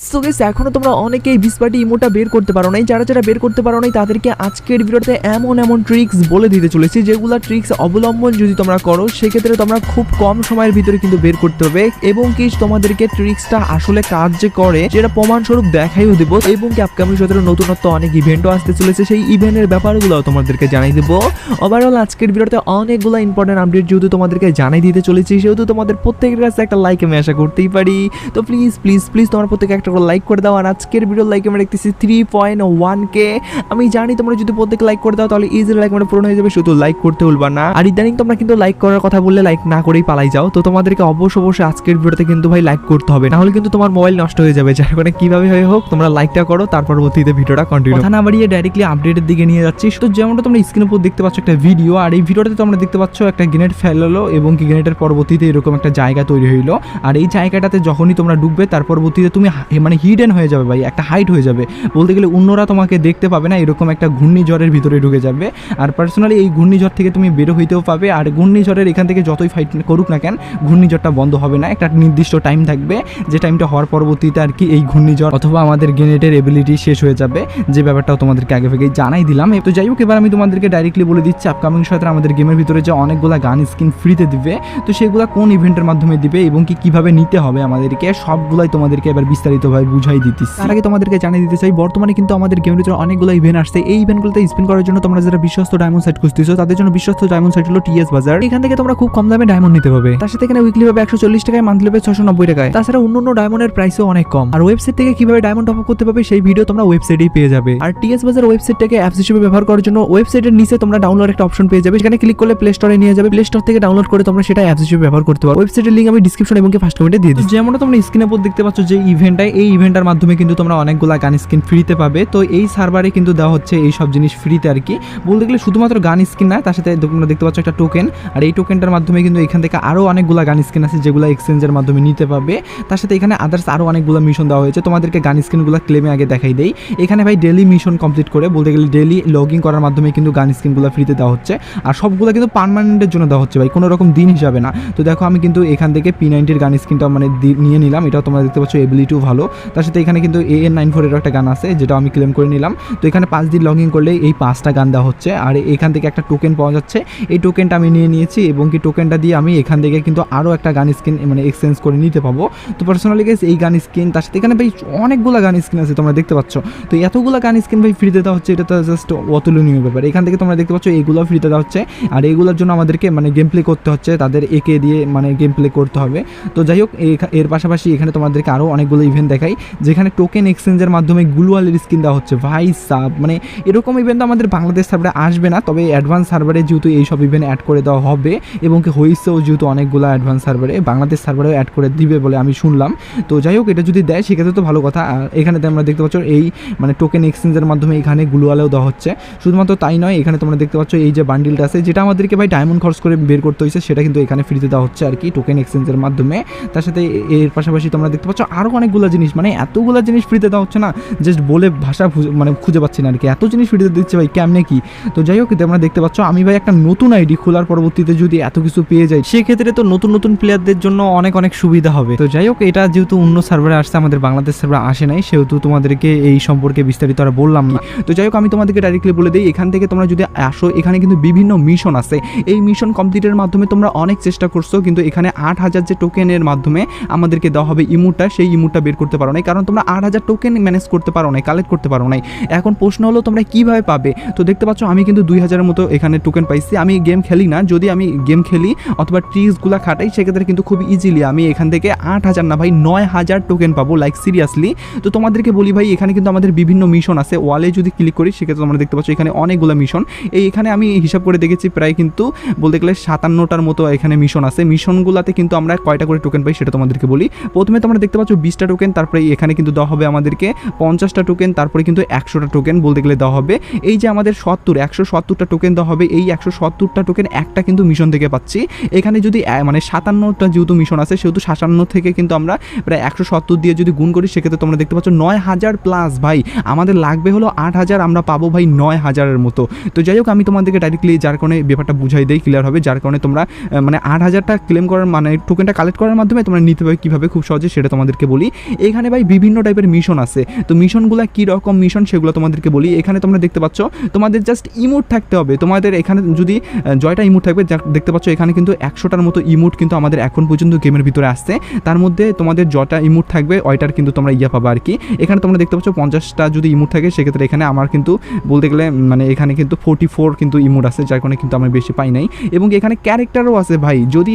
So guess এখনও তোমরা অনেকেই বিসপাটি ইমোটা বের করতে পারো নাই। যারা যারা বের করতে পারো নাই, তাদেরকে আজকের ভিডিওতে এমন এমন ট্রিক্স বলে দিতে চলেছি, যেগুলো ট্রিক্স অবলম্বন যদি তোমরা করো, সেক্ষেত্রে তোমরা খুব কম সময়ের ভিতরে কিন্তু বের করতে হবে। এবং কি, তোমাদেরকে ট্রিক্সটা আসলে কাজ যে করে যেটা প্রমাণস্বরূপ দেখাইও দেবো। এবং কি আপকামিং সতেরো নতুনত্ব অনেক ইভেন্টও আসতে চলেছে, সেই ইভেন্টের ব্যাপারগুলো তোমাদেরকে জানাই দেবো। ওভারঅল আজকের ভিডিওতে অনেকগুলো ইম্পর্টেন্ট আপডেট যেহেতু তোমাদেরকে জানাই দিতে চলেছি, সেহেতু তোমাদের প্রত্যেকের কাছে একটা লাইক আমি আশা করতেই পারি। তো প্লিজ প্লিজ প্লিজ তোমার প্রত্যেকে একটা করে লাইক করে দাও। আর আজকের ভিডিও লাইক আমরা দেখতেছি থ্রি পয়েন্ট ওয়ান কে আমি জানি তোমরা যদি প্রত্যেক লাইক করে দাও, তাহলে ইজি লাইক মানে পূরণ হয়ে যাবে। শুধু লাইক করতে ভুলবা না। আর ইদানিং তোমরা কিন্তু লাইক করার কথা বললে লাইক না করেই পালাই যাও। তো তোমাদেরকে অবশ্য অবশ্যই আজকের ভিডিওতে কিন্তু ভাই লাইক করতে হবে। নাহলে কিন্তু তোমার মোবাইল নষ্ট হয়ে যাবে। যার কারণে কীভাবে হয়ে হোক, তোমরা লাইকটা করো তার পরবর্তীতে ভিডিওটা কন্টিনিউ কথা না বাড়িয়ে ডাইরেক্টলি আপডেটের দিকে নিয়ে যাচ্ছি। তো যেমনটা তোমরা স্ক্রিনের উপর দেখতে পাচ্ছ একটা ভিডিও আর এই ভিডিওতে তোমরা দেখতে পাচ্ছ একটা গ্রেনেড ফেলালো এবং কি গ্রেনেডের পরবর্তীতে এরকম একটা জায়গা তৈরি হইল। আর এই জায়গাটাতে যখনই তোমরা ডুববে, তার পরবর্তীতে তুমি মানে হিডেন হয়ে যাবে ভাই, একটা হাইট হয়ে যাবে। বলতে গেলে অন্যরা তোমাকে দেখতে পাবে না, এরকম একটা ঘূর্ণিঝড়ের ভিতরে ঢুকে যাবে। আর পার্সোনালি এই ঘূর্ণিঝড় থেকে তুমি বেরো হইতেও পাবে, আর ঘূর্ণিঝড়ের এখান থেকে যতই ফাইট করুক না কেন, ঘূর্ণিঝড়টা বন্ধ হবে না, একটা নির্দিষ্ট টাইম থাকবে, যে টাইমটা হওয়ার পরবর্তীতে আর কি এই ঘূর্ণিঝড় অথবা আমাদের গ্রেনেডের এবিলিটি শেষ হয়ে যাবে, যে ব্যাপারটাও তোমাদেরকে আগে থেকেই জানাই দিলাম। তো যাই হোক, এবার আমি তোমাদেরকে ডাইরেক্টলি বলে দিচ্ছি আপকামিং সাথে আমাদের গেমের ভিতরে যে অনেকগুলো গান স্কিন ফ্রিতে দিবে, তো সেগুলো কোন ইভেন্টের মাধ্যমে দিবে এবং কি কীভাবে নিতে হবে আমাদেরকে, সবগুলাই তোমাদেরকে এবার বিস্তারিতভাবে বুঝাই দিতেছি। তার আগে তোমাদেরকে জানিয়ে দিতে চাই বর্তমানে কিন্তু আমাদের গেমের ভিতরে অনেকগুলো ইভেন্ট আসছে। এই ইভেন্টগুলোতে স্পিন করার জন্য তোমরা যারা বিশ্বস্ত ডায়মন্ড সাইট খুঁজতেছো তাদের জন্য বিশ্বস্ত ডায়মন্ড সাইট হলো টিএস বাজার এখান থেকে তোমরা খুব কম দামে ডায়মন্ড নিতে পারবে। তার সাথে এখানে উইকলি পাবে একশো চল্লিশ টাকায় মান্থলি পাবে ছশো নব্বই টাকায়। তাছাড়া অন্য অন্য ডায়মন্ডের প্রাইসও অনেক কম। আর ওয়েবসাইট থেকে কীভাবে ডায়মন্ড টপ করতে পারবে সেই ভিডিও তোমরা ওয়েবসাইটেই পেয়ে যাবে। আর টিএস বাজার ওয়েবসাইটটাকে অ্যাপস হিসেবে ব্যবহার করার জন্য ওয়েবসাইটের নিচে তোমরা ডাউনলোড একটা অপশন পেয়ে যাবে। সেখানে ক্লিক করলে প্লে স্টোরে নিয়ে যাবে। প্লে স্টোর থেকে ডাউনলোড করে তোমরা সেটা অ্যাপস হিসেবে ব্যবহার করতে পারো। ওয়েবসাইটের লিঙ্ক আমি ডিসক্রিপশন এবং ফার্স্ট কমেন্টে দিয়ে দিচ্ছি। যেমনটা তোমরা স্ক্রিনের উপর দেখতে পাচ্ছ যে ইভেন্টটাই এই ইভেন্টের মাধ্যমে কিন্তু তোমরা অনেকগুলো গান স্কিন ফ্রিতে পাবে। তো এই সার্ভারে কিন্তু দেওয়া হচ্ছে এই সব জিনিস ফ্রিতে আর কি। বলতে গেলে শুধুমাত্র গান স্কিন না, তার সাথে তোমরা দেখতে পাচ্ছ একটা টোকেন আর এই টোকেনটার মাধ্যমে কিন্তু এখান থেকে আরও অনেকগুলো গান স্কিন আছে যেগুলো এক্সচেঞ্জের মাধ্যমে নিতে পাবে তার সাথে এখানে আদার্স আরও অনেকগুলো মিশন দেওয়া হয়েছে। তোমাদেরকে গান স্কিনগুলো ক্লেমে আগে দেখাই দেই। এখানে ভাই ডেলি মিশন কমপ্লিট করে, বলতে গেলে ডেলি লগ ইন করার মাধ্যমে কিন্তু গান স্কিনগুলো ফ্রিতে দেওয়া হচ্ছে। আর সবগুলো কিন্তু পারমানেন্টের জন্য দেওয়া হচ্ছে ভাই, কোনো রকম দিন হিসাবে না। তো দেখো আমি কিন্তু এখান থেকে পি নাইনটির গান স্কিনটা মানে নিয়ে নিলাম। এটাও তোমরা দেখতে পাচ্ছ এবিলিটিও ভালো। তার সাথে এখানে কিন্তু এ এন নাইন ফোরেরও একটা গান আছে, যেটা আমি ক্লেম করে নিলাম। তো এখানে পাঁচ দিন লগ ইন করলে এই পাঁচটা গান দেওয়া হচ্ছে। আর এখান থেকে একটা টোকেন পাওয়া যাচ্ছে। এই টোকেনটা আমি নিয়ে নিয়েছি এবং কি টোকেনটা দিয়ে আমি এখান থেকে কিন্তু আরও একটা গান স্ক্রিন মানে এক্সচেঞ্জ করে নিতে পাবো। তো পার্সোনালি গেস এই গান স্ক্রিন তার সাথে এখানে ভাই অনেকগুলো গান স্ক্রিন আছে তোমরা দেখতে পাচ্ছ। তো এতগুলো গান স্ক্রিন ভাই ফ্রিতে দেওয়া হচ্ছে, এটা তো জাস্ট অতুলনীয় ব্যাপার। এখান থেকে তোমরা দেখতে পাচ্ছ এইগুলো ফ্রিতে দেওয়া হচ্ছে। আর এইগুলোর জন্য আমাদেরকে মানে গেম প্লে করতে হচ্ছে, তাদের একে দিয়ে মানে গেম প্লে করতে হবে। তো যাই হোক এর পাশাপাশি এখানে তোমাদেরকে আরও অনেকগুলো ইভেন্ট দেখাই, যেখানে টোকেন এক্সচেঞ্জের মাধ্যমে গ্লুয়ালের স্কিন দেওয়া হচ্ছে। ভাই সাব মানে এরকম ইভেন্ট আমাদের বাংলাদেশ সার্ভারে আসবে না, তবে অ্যাডভান্স সার্ভারে যেহেতু এই সব ইভেন্ট অ্যাড করে দেওয়া হবে, এবং কি হয়েছেও যেহেতু অনেকগুলো অ্যাডভান্স সার্ভারে বাংলাদেশ সার্ভারেও অ্যাড করে দিবে বলে আমি শুনলাম। তো যাই হোক, এটা যদি দেয়, সেক্ষেত্রে তো ভালো কথা। আর এখানে তোমরা দেখতে পাচ্ছ এই মানে টোকেন এক্সচেঞ্জের মাধ্যমে এখানে গ্লুয়ালেও দেওয়া হচ্ছে। শুধুমাত্র তাই নয়, এখানে তোমরা দেখতে পাচ্ছ এই যে বান্ডিলটা আছে, যেটা আমাদেরকে ভাই ডায়মন্ড খরচ করে বের করতে হয়েছে সেটা কিন্তু এখানে ফ্রিতে দেওয়া হচ্ছে আর কি টোকেন এক্সচেঞ্জের মাধ্যমে। তার সাথে এর পাশাপাশি তোমরা দেখতে পাচ্ছ আরও অনেকগুলো জিনিস মানে এতগুলো জিনিস ফ্রিতে দেওয়া হচ্ছে না জাস্ট বলে ভাষা মানে খুঁজে পাচ্ছি না আর কি। এত জিনিস ফ্রিতে দিচ্ছে ভাই, কেমনে কি? তো যাই হোক, তোমরা দেখতে পাচ্ছ, আমি ভাই একটা নতুন আইডি খোলার পরবর্তীতে যদি এত কিছু পেয়ে যাই, সেক্ষেত্রে তো নতুন নতুন প্লেয়ারদের জন্য অনেক অনেক সুবিধা হবে। তো যাই হোক, এটা যেহেতু অন্য সার্ভারে আসছে, আমাদের বাংলাদেশ সার্ভারে আসে নাই, সেহেতু তোমাদেরকে এই সম্পর্কে বিস্তারিত আর বললাম না। তো যাই হোক, আমি তোমাদেরকে ডাইরেক্টলি বলে দিই, এখান থেকে তোমরা যদি আসো, এখানে কিন্তু বিভিন্ন মিশন আছে। এই মিশন কমপ্লিটের মাধ্যমে তোমরা অনেক চেষ্টা করছ, কিন্তু এখানে আট হাজার যে টোকেনের মাধ্যমে আমাদেরকে দেওয়া হবে ইমুটা সেই ইমুটা বের করতে পারো নাই, কারণ তোমরা আট হাজার টোকেন ম্যানেজ করতে পারো নাই কালেক্ট করতে পারো নাই। এখন প্রশ্ন হলো, তোমরা কীভাবে পাবে? তো দেখতে পাচ্ছ, আমি কিন্তু দুই হাজারের মতো এখানে টোকেন পাইছি। আমি গেম খেলি না, যদি আমি গেম খেলি অথবা ট্রিক্সগুলো খাটাই, সেক্ষেত্রে কিন্তু খুব ইজিলি আমি এখান থেকে আট হাজার না ভাই, নয় হাজার টোকেন পাবো লাইক সিরিয়াসলি তো তোমাদেরকে বলি ভাই, এখানে কিন্তু আমাদের বিভিন্ন মিশন আছে। ওয়ালে যদি ক্লিক করি, সেক্ষেত্রে তোমরা দেখতে পাচ্ছ, এখানে অনেকগুলো মিশন এই এখানে আমি হিসাব করে দেখেছি, প্রায় কিন্তু বলতে গেলে সাতান্নটার মতো এখানে মিশন আছে। মিশনগুলোতে কিন্তু আমরা কয়টা করে টোকেন পাই, সেটা তোমাদেরকে বলি। প্রথমে তোমরা দেখতে পাচ্ছ, বিশটা টোকেন তারপরে এখানে কিন্তু দেওয়া হবে আমাদেরকে পঞ্চাশটা টোকেন তারপরে কিন্তু একশোটা টোকেন বলতে গেলে দেওয়া হবে। এই যে আমাদের সত্তর, একশো সত্তরটা টোকেন দেওয়া হবে, এই একশো সত্তরটা টোকেন একটা কিন্তু মিশন থেকে পাচ্ছি। এখানে যদি মানে সাতান্নটা যেহেতু মিশন আছে, সেহেতু সাতান্ন থেকে কিন্তু আমরা প্রায় একশো সত্তর দিয়ে যদি গুণ করি, সেক্ষেত্রে তোমরা দেখতে পাচ্ছ নয় হাজার প্লাস ভাই। আমাদের লাগবে হলো আট হাজার, আমরা পাবো ভাই নয় হাজারের মতো। তো যাই হোক, আমি তোমাদেরকে ডাইরেক্টলি যার কারণে ব্যাপারটা বুঝাই দেই ক্লিয়ার হবে। যার কারণে তোমরা মানে আট হাজারটা ক্লেম করার মানে টোকেনটা কালেক্ট করার মাধ্যমে তোমরা নিতে পারবে কীভাবে, খুব সহজে সেটা তোমাদেরকে বলি। এখানে ভাই বিভিন্ন টাইপের মিশন আছে। তো মিশনগুলো কী রকম মিশন সেগুলো তোমাদেরকে বলি। এখানে তোমরা দেখতে পাচ্ছ, তোমাদের জাস্ট ইমোট থাকতে হবে। তোমাদের এখানে যদি জয়টা ইমোট থাকবে দেখতে পাচ্ছ এখানে কিন্তু একশোটার মতো ইমোট কিন্তু আমাদের এখন পর্যন্ত গেমের ভিতরে আসছে। তার মধ্যে তোমাদের জটা ইমোট থাকবে, ওইটার কিন্তু তোমরা ইয়া পাবা আর কি এখানে তোমরা দেখতে পাচ্ছ পঞ্চাশটা যদি ইমোট থাকে, সেক্ষেত্রে এখানে আমার কিন্তু বলতে গেলে মানে এখানে কিন্তু ফোর্টি ফোর কিন্তু ইমোট আছে, যার কারণে কিন্তু আমি বেশি পাই নাই। এবং এখানে ক্যারেক্টারও আছে ভাই। যদি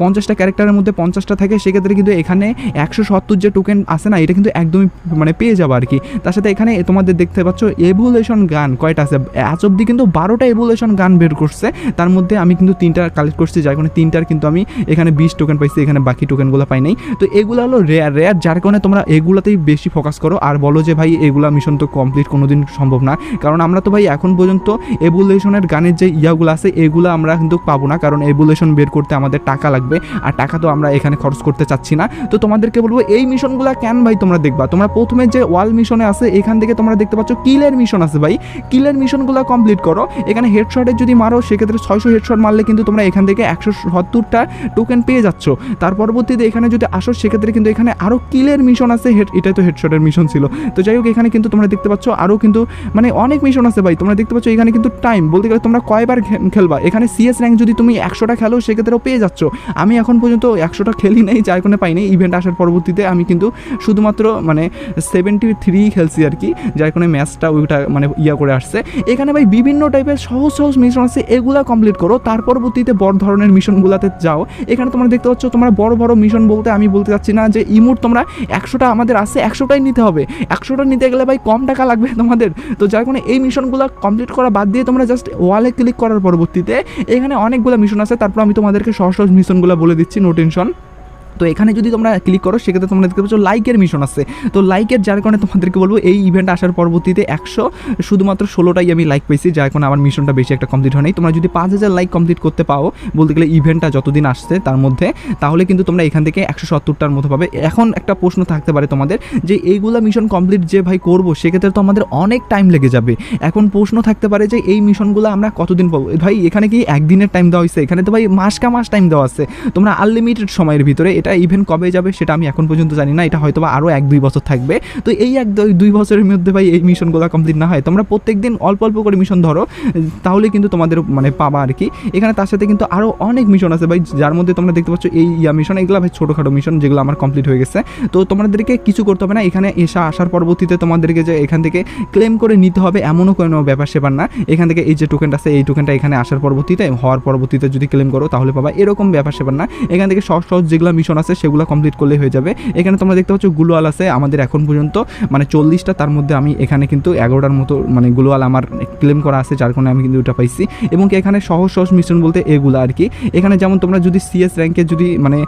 পঞ্চাশটা ক্যারেক্টারের মধ্যে পঞ্চাশটা থাকে, সেক্ষেত্রে কিন্তু এখানে একশো সত্তর যে টোকেন আছে না, এটা কিন্তু একদমই মানে পেয়ে যাব আর কি। তার সাথে এখানে তোমাদের দেখতে পাচ্ছ এভুলেশন গান কয়টা আছে? আজ অব্দি কিন্তু বারোটা এভুলেশন গান বের করছে। তার মধ্যে আমি কিন্তু তিনটা কালেক্ট করছি, যার কারণে তিনটার কিন্তু আমি এখানে বিশ টোকেন পাইছি, এখানে বাকি টোকেনগুলো পাই নাই। তো এগুলো হলো রেয়ার রেয়ার যার কারণে তোমরা এগুলোতেই বেশি ফোকাস করো। আর বলো যে ভাই, এগুলা মিশন তো কমপ্লিট কোনোদিন সম্ভব না। কারণ আমরা তো ভাই এখন পর্যন্ত এভুলেশনের গানের যে ইয়াগুলো আছে, এগুলো আমরা কিন্তু পাবো না। কারণ এভুলেশন বের করতে আমাদের টাকা লাগবে। আর টাকা তো আমরা এখানে খরচ করতে চাচ্ছি না। তো তোমাদেরকে বলব, এই মিশনগুলো কেন ভাই তোমরা দেখবা? তোমরা প্রথমে যে ওয়াল মিশনে আছে, এখান থেকে তোমরা দেখতে পাচ্ছ কিলের মিশন আছে ভাই। কিলের মিশনগুলো কমপ্লিট করো। এখানে হেডশটের যদি মারো, সেক্ষেত্রে ছয়শো হেডশট মারলে কিন্তু তোমরা এখান থেকে একশো সত্তরটা টোকেন পেয়ে যাচ্ছ। তার পরবর্তীতে এখানে যদি আসো, সেক্ষেত্রে কিন্তু এখানে আরও কিলের মিশন আছে। হেড এটাই তো হেডশটের মিশন ছিল। তো যাই হোক, এখানে কিন্তু তোমরা দেখতে পাচ্ছ আরও কিন্তু মানে অনেক মিশন আছে ভাই। তোমরা দেখতে পাচ্ছ এখানে কিন্তু টাইম বলতে গেলে তোমরা কয়বার খেলবা? এখানে সিএস র্যাঙ্ক যদি তুমি একশোটা খেলো, সেক্ষেত্রেও পেয়ে যাচ্ছ। আমি এখন পর্যন্ত একশোটা খেলি নেই, যার কোনো পাইনি। ইভেন্ট আসার পরবর্তীতে আমি কিন্তু শুধুমাত্র মানে সেভেন্টি থ্রি খেলছি আর কি, যার কোনো ম্যাচটা ওইটা মানে ইয়া করে আসছে। এখানে ভাই বিভিন্ন টাইপের সহজ সহজ মিশন আছে, এগুলা কমপ্লিট করো, তার পরবর্তীতে বড় ধরনের মিশনগুলোতে যাও। এখানে তোমরা দেখতে পাচ্ছ, তোমরা বড় বড় মিশন বলতে আমি বলতে চাচ্ছি না যে ইমুট তোমরা একশোটা আমাদের আছে, একশোটাই নিতে হবে। একশোটা নিতে গেলে ভাই কম টাকা লাগবে তোমাদের। তো যার কারণে এই মিশনগুলো কমপ্লিট করা বাদ দিয়ে তোমরা জাস্ট ওয়ালে ক্লিক করার পরবর্তীতে এখানে অনেকগুলো মিশন আছে, তারপর আমি তোমাদেরকে সহজ সহজ মিশনগুলো বলে দিচ্ছি নো টেনশন তো এখানে যদি তোমরা ক্লিক করো, সেক্ষেত্রে তোমরা দেখতে পাচ্ছ লাইকের মিশন আছে। তো লাইকের যার কারণে তোমাদেরকে বলব, এই ইভেন্ট আসার পরবর্তীতে একশো, শুধুমাত্র ষোলোটাই আমি লাইক পেয়েছি, যার কারণে আমার মিশনটা বেশি একটা কমপ্লিট হয় নাই তোমরা যদি পাঁচ হাজার লাইক কমপ্লিট করতে পাও, বলতে গেলে ইভেন্টটা যতদিন আসছে তার মধ্যে, তাহলে কিন্তু তোমরা এখান থেকে একশো সত্তরটার মতো পাবে। এখন একটা প্রশ্ন থাকতে পারে তোমাদের, যে এইগুলা মিশন কমপ্লিট যে ভাই করব, সেক্ষেত্রে তো আমাদের অনেক টাইম লেগে যাবে। এখন প্রশ্ন থাকতে পারে যে এই মিশনগুলো আমরা কতদিন পাবো? ভাই, এখানে কি একদিনের টাইম দেওয়া হয়েছে এখানে তো ভাই মাস কা মাস টাইম দেওয়া আছে। তোমরা আনলিমিটেড সময়ের ভিতরে এটা ইভেন্ট কবে যাবে সেটা আমি এখন পর্যন্ত জানি না, এটা হয়তো আরও এক দুই বছর থাকবে। তো এই এক দুই- বছরের মধ্যে ভাই এই মিশনগুলো কমপ্লিট না হয়। তোমরা প্রত্যেক দিন অল্প অল্প করে মিশন ধরো, তাহলে কিন্তু তোমাদের মানে পাবা আর কি। এখানে তার সাথে কিন্তু আরও অনেক মিশন আছে ভাই, যার মধ্যে তোমরা দেখতে পাচ্ছ এই ইয়া মিশন এগুলো ভাই ছোটোখাটো মিশন যেগুলো আমার কমপ্লিট হয়ে গেছে। তো তোমাদেরকে কিছু করতে হবে না, এখানে এসে আসার পরবর্তীতে তোমাদেরকে যে এখান থেকে ক্লেম করে নিতে হবে এমনও কোনো ব্যাপার সেপার না। এখান থেকে এই যে টোকেনটা আছে, এই টোকেনটা এখানে আসার পরবর্তীতে, হওয়ার পরবর্তীতে যদি ক্লেম করো তাহলে পাবা, এরকম ব্যাপার সেপার না। এখান থেকে সহজ সহজ যেগুলো মিশন আছে, সেগুলো কমপ্লিট করলে হয়ে যাবে। এখানে তোমরা দেখতে পাচ্ছ গ্লোয়াল আছে আমাদের এখন পর্যন্ত। মানে চল্লিশটা, তার মধ্যে আমি এখানে কিন্তু এগারোটার মতো মানে গ্লোয়াল আমার ক্লেম করা আছে, যার কারণে আমি কিন্তু ওটা পাইছি। এবং এখানে সহজ সহজ মিশন বলতে এগুলো আর কি। এখানে যেমন তোমরা যদি সিএস র্যাঙ্কে যদি মানে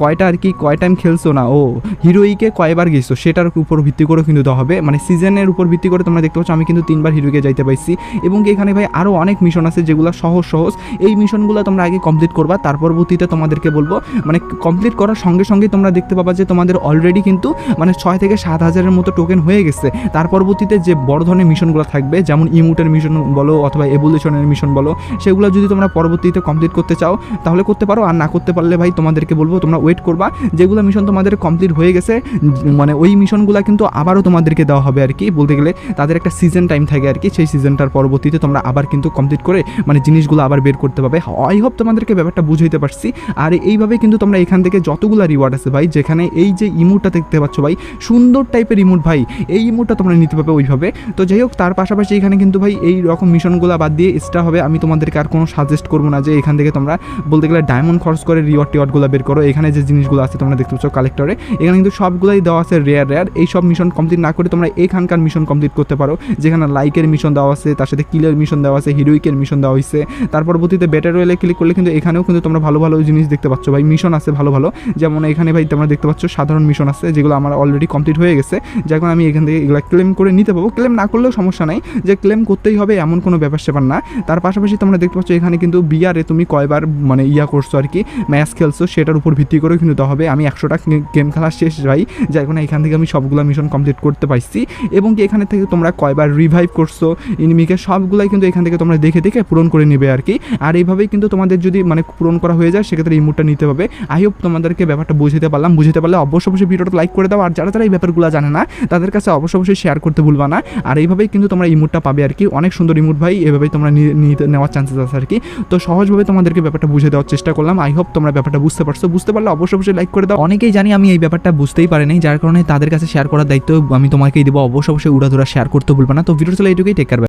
কয়টা আর কি, কয় টাইম খেলছো না, ও হিরোইকে কয়বার গেছো, সেটার উপর ভিত্তি করে কিন্তু দেওয়া হবে। মানে সিজনের উপর ভিত্তি করে তোমরা দেখতে পাচ্ছ, আমি কিন্তু তিনবার হিরোইকে যাইতে পাইছি। এবং এখানে ভাই আরও অনেক মিশন আছে যেগুলো সহজ সহজ। এই মিশনগুলো তোমরা আগে কমপ্লিট করবা, তার পরবর্তীতে তোমাদেরকে বলব মানে কমপ্লিট করার সঙ্গে সঙ্গে তোমরা দেখতে পাবা যে তোমাদের অলরেডি কিন্তু মানে ছয় থেকে সাত হাজারের মতো টোকেন হয়ে গেছে। তার পরবর্তীতে যে বড় ধরনের মিশনগুলো থাকবে, যেমন ইমুটের মিশন বলো অথবা এভলিউশনের মিশন বলো, সেগুলো যদি তোমরা পরবর্তীতে কমপ্লিট করতে চাও, তাহলে করতে পারো। আর না করতে পারলে ভাই তোমাদেরকে বলব, তোমরা ওয়েট করবা। যেগুলো মিশন তোমাদের কমপ্লিট হয়ে গেছে মানে ওই মিশনগুলো কিন্তু আবারও তোমাদেরকে দেওয়া হবে আর কি বলতে গেলে তাদের একটা সিজন টাইম থাকে আর কি সেই সিজনটার পরবর্তীতে তোমরা আবার কিন্তু কমপ্লিট করে মানে জিনিসগুলো আবার বের করতে পারবে আই হোপ তোমাদেরকে ব্যাপারটা বুঝাইতে পারছি। আর এইভাবে কিন্তু তোমরা এখান থেকে যতগুলো রিওয়ার্ড আছে ভাই? যেখানে এই যে ইমোটটা দেখতে পাচ্ছ ভাই, সুন্দর টাইপের ইমোট ভাই। এই ইমোটটা তোমরা নিতে পারবে ওইভাবে। তো যাই হোক, তার পাশাপাশি এখানে কিন্তু ভাই এই রকম মিশনগুলো বাদ দিয়ে এক্সট্রা হবে। আমি তোমাদেরকে আর কোনো সাজেস্ট করব না যে এখান থেকে তোমরা বলতে গেলে ডায়মন্ড খরচ করে রিওয়ার্ড টিওয়ার্ডগুলো বের করো। এখানে যে জিনিসগুলো আছে তোমরা দেখতে পাচ্ছ কালেক্টরে এখানে কিন্তু সবগুলোই দেওয়া আছে রেয়ার রেয়ার এই সব মিশন কমপ্লিট না করে তোমরা এখানকার মিশন কমপ্লিট করতে পারো। যেখানে লাইকের মিশন দেওয়া আছে, তার সাথে কিলের মিশন দেওয়া আছে হিরোইকের মিশন দেওয়া হয়েছে তার পরবর্তীতে ব্যাটার রয়েলে ক্লিক করলে কিন্তু এখানেও কিন্তু তোমরা ভালো ভালো জিনিস দেখতে পাচ্ছ ভাই। মিশন আছে ভালো ভালো। যেমন এখানে ভাই তোমরা দেখতে পাচ্ছ সাধারণ মিশন আছে, যেগুলো আমার অলরেডি কমপ্লিট হয়ে গেছে। কারণে আমি এখান থেকে এগুলো ক্লেম করে নিতে পারব। ক্লেম না করলেও সমস্যা নাই, যে ক্লেম করতেই হবে এমন কোনো ব্যাপার সেপার না। তার পাশাপাশি তোমরা দেখতে পাচ্ছ এখানে কিন্তু বিয়ারে তুমি কয়বার মানে ইয়া করছ আর কি ম্যাচ খেলছো, সেটার উপর ভিত্তি করেও কিন্তু হবে। আমি একশোটা গেম খেলা শেষ ভাই কারণে এখান থেকে আমি সবগুলো মিশন কমপ্লিট করতে পারছি। এবং কি এখানে থেকে তোমরা কয়বার রিভাইভ করছ ইনিমিকে সবগুলাই কিন্তু এখান থেকে তোমরা দেখে দেখে পূরণ করে নেবে আর কি। আর এইভাবেই কিন্তু তোমাদের যদি মানে পূরণ করা হয়ে যায়, সেক্ষেত্রে ইমোটটা নিতে হবে। আই হোপ তোমাদের তোমাদেরকে ব্যাপারটা বুঝতে পারলাম। বুঝতে পারলে অবশ্যই অবশ্যই ভিডিওটা লাইক করে দাও। আর যারা যারা এই ব্যাপারগুলো জানে না, তাদের কাছে অবশ্যই অবশ্যই শেয়ার করতে ভুলবা না। আর এইভাবেই কিন্তু তোমরা ইমোটটা পাবে আর কি অনেক সুন্দর ইমোট ভাই। এভাবেই তোমরা নেওয়ার চান্সেস আছে আর কি তো সহজভাবে তোমাদেরকে ব্যাপারটা বুঝে দেওয়ার চেষ্টা করলাম। আই হোপ তোমরা ব্যাপারটা বুঝতে পারছ। বুঝতে পারলে অবশ্যই অবশ্যই লাইক করে দাও। অনেকেই জানি আমি এই ব্যাপারটা বুঝতেই পারিনি যার কারণে তাদের কাছে শেয়ার করার দায়িত্ব আমি তোমাকেই দেবো। অবশ্য অবশ্যই অবশ্যই উড়াধুরা শেয়ার করতে ভুলবা না। তো ভিডিও চলে এইটুকুই। টেক